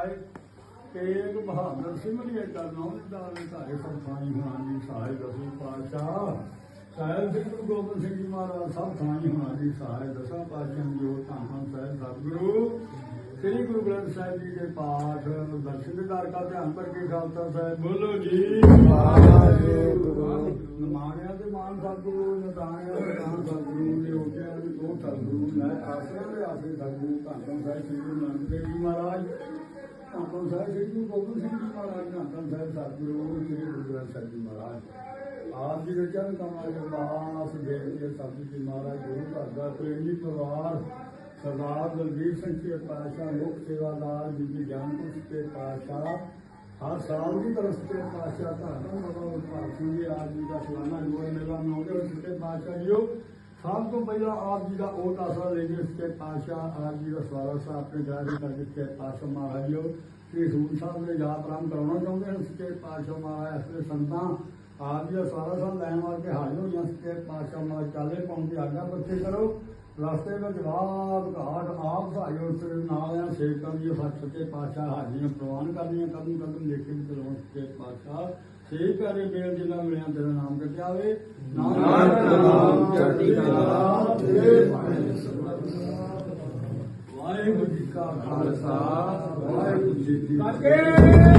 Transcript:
ਮਹਾਰਾਜ ਤੇਗ ਬਹਾਦਰ ਸਿੰਘ ਦੀ ਕਰਨੋਂ ਦਾ ਵਿਧਾਰੇ ਸਰਪਾਈ ਹੋਣਾ ਦੀ ਸਹਾਇ ਦਸੂ ਪਾਤਸ਼ਾਹ। ਸਾਹਿਬ ਸਿੰਘ ਗੁਰੂ ਗੋਬਿੰਦ ਸਿੰਘ ਜੀ ਮਹਾਰਾਜ ਸਭ ਥਾਈ ਹੋਣਾ ਦੀ ਸਹਾਇ ਦਸਾਂ ਪਾਤਸ਼ਾਹ ਜੋ ਧੰਨ ਸਾਹਿਬ ਸਤਿਗੁਰੂ। ਸ੍ਰੀ ਗੁਰੂ ਗ੍ਰੰਥ ਸਾਹਿਬ ਜੀ ਦੇ ਪਾਠ ਦਰਸ਼ਨ ਦਿਦਾਰ ਦਾ ਧਿਆਨ ਕਰਕੇ ਖਾਲਸਾ ਸਾਹਿਬ ਬੋਲੋ ਜੀ। ਵਾਹਿਗੁਰੂ। ਨਮਾਣਿਆ ਤੇ ਮਾਨ ਸਤਿਗੁਰੂ ਨਦਾਣਿਆ ਤੇ ਦਾਨ ਸਤਿਗੁਰੂ ਨੇ ਉਠਿਆ ਤੇ ਦੋ ਸਤਿਗੁਰੂ ਲੈ ਆਸਰੇ ਦੇ ਆਸਰੇ ਸਤਿਗੁਰੂ ਧੰਨ ਸਾਹਿਬ ਸ੍ਰੀ ਗੁਰੂ ਨਾਨਕ ਦੇਵ ਜੀ ਮਹਾਰਾਜ। ਧੰਨ ਧੰਨ ਸਾਹਿਬ ਸ੍ਰੀ ਗੁਰੂ ਗੋਬਿੰਦ ਸਿੰਘ ਜੀ ਮਹਾਰਾਜ ਧੰਨ ਧੰਨ ਸਾਹਿਬ ਸਤਿਗੁਰੂ ਸ੍ਰੀ ਗੁਰੂ ਗ੍ਰੰਥ ਸਾਹਿਬ ਜੀ ਮਹਾਰਾਜ। ਆਪ ਜੀ ਦੇ ਚਰਨ ਕਮਲ ਦੇ ਬਾਸ ਦੇਵ ਜੀ ਸਤਿਗੁਰੂ ਜੀ ਮਹਾਰਾਜ, ਗੁਰੂ ਘਰ ਦਾ ਪ੍ਰੇਮੀ ਪਰਿਵਾਰ, ਸਰਦਾਰ ਦਲਵੀਰ ਸਿੰਘ ਜੀ ਪਾਸ਼ਾ ਲੋਕ ਸੇਵਾਦਾਰ, ਬੀਬੀ ਜਾਨਪੁਰ ਕੇ ਪਾਸ਼ਾ ਹਰ ਸਾਲ ਦੀ ਤਰਫ ਤੇ ਪਾਸ਼ਾ ਧੰਨ ਬਾਬਾ ਭਾਗ ਸਿੰਘ ਜੀ ਆਪ ਜੀ ਦਾ ਸਲਾਨਾ ਜੋੜ ਮੇਲਾ ਮਨਾਉਂਦੇ ਹੋ ਸੱਚੇ ਪਾਸ਼ਾ ਜੀਓ। ਸਭ ਤੋਂ ਪਹਿਲਾਂ ਆਪ ਜੀ ਦਾ ਉਹ ਆਸਰਾ ਲੈ ਕੇ ਸੱਚੇ ਪਾਤਸ਼ਾਹ, ਆਪ ਜੀ ਦਾ ਸਵਾਰਾ ਸਾਹਿਬ ਆਪਣੇ ਜਾਰੀ ਕਰ ਦਿੱਤੇ ਪਾਸ਼ਾ ਮਹਾਰਾਜ ਜੀਓ ਸ੍ਰੀ ਸੂਰ ਸਾਹਿਬ ਦੇ ਯਾਦ ਆਰਾਮ ਕਰਾਉਣਾ ਚਾਹੁੰਦੇ ਹਨ ਸੱਚੇ ਪਾਤਸ਼ਾਹ ਮਹਾਰਾਜ ਅਸਲੇ ਸੰਤਾਂ ਆਪ ਜੀ ਦਾ ਸਵਾਰਾ ਸਾਹਿਬ ਲੈਣ ਵਾਸਤੇ ਹਾਜ਼ਰ ਹੋਈਆਂ ਸੱਚੇ ਪਾਤਸ਼ਾਹ ਮਹਾਰਾਜ, ਚਾਲੇ ਪਾਉਣ ਦੀ ਆਗਿਆ ਬੱਚੇ ਕਰੋ। ਰਸਤੇ ਵਿੱਚ ਬਾਦ ਘਾਟ ਆਪ ਸਾਇਓ ਸੇ ਨਾਲਿਆਂ ਸੇਵਕਾਂ ਦੀ ਸੱਚ ਸੱਚੇ ਪਾਤਸ਼ਾਹ ਹਾਜ਼ਰੀਆਂ ਪ੍ਰਵਾਨ ਕਰਦੀਆਂ ਕਦਮ ਕਦਮ ਦੇਖੇ ਵੀ ਚਲਾਉਣ ਸੱਚੇ ਪਾਤਸ਼ਾਹ। ਸੇ ਕਰੇ ਬੇਲ ਜਿਲਾ ਮਿਲਿਆ ਤੇਰਾ ਨਾਮ ਕਟਿਆਵੇ ਨਾਨਕ ਨਾਮ ਚੜ੍ਹਦੀ ਕਲਾ, ਤੇਰੇ ਵਾਹਿਗੁਰੂ ਜੀ ਕਾ ਖਾਲਸਾ। ਵਾਹਿਗੁਰੂ ਜੀ ਕੀ ਕਰਕੇ